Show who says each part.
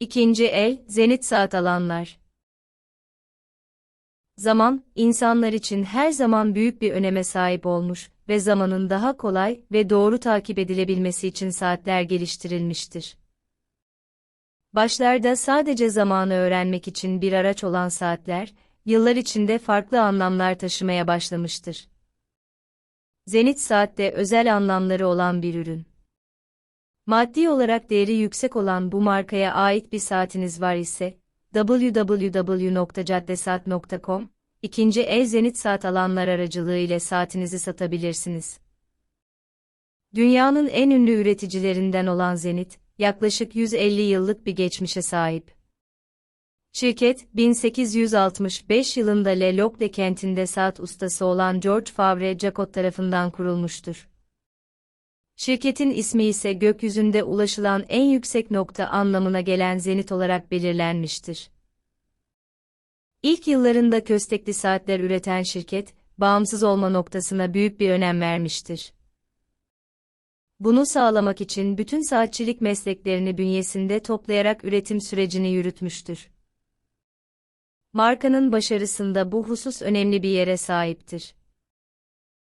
Speaker 1: İkinci el, zenit saat alanlar. Zaman, insanlar için her zaman büyük bir öneme sahip olmuş ve zamanın daha kolay ve doğru takip edilebilmesi için saatler geliştirilmiştir. Başlarda sadece zamanı öğrenmek için bir araç olan saatler, yıllar içinde farklı anlamlar taşımaya başlamıştır. Zenit saat de özel anlamları olan bir ürün. Maddi olarak değeri yüksek olan bu markaya ait bir saatiniz var ise, www.caddesat.com, ikinci el zenit saat alanlar aracılığı ile saatinizi satabilirsiniz. Dünyanın en ünlü üreticilerinden olan Zenit, yaklaşık 150 yıllık bir geçmişe sahip. Şirket, 1865 yılında Le Locle kentinde saat ustası olan George Favre Jacot tarafından kurulmuştur. Şirketin ismi ise gökyüzünde ulaşılan en yüksek nokta anlamına gelen zenit olarak belirlenmiştir. İlk yıllarında köstekli saatler üreten şirket, bağımsız olma noktasına büyük bir önem vermiştir. Bunu sağlamak için bütün saatçilik mesleklerini bünyesinde toplayarak üretim sürecini yürütmüştür. Markanın başarısında bu husus önemli bir yere sahiptir.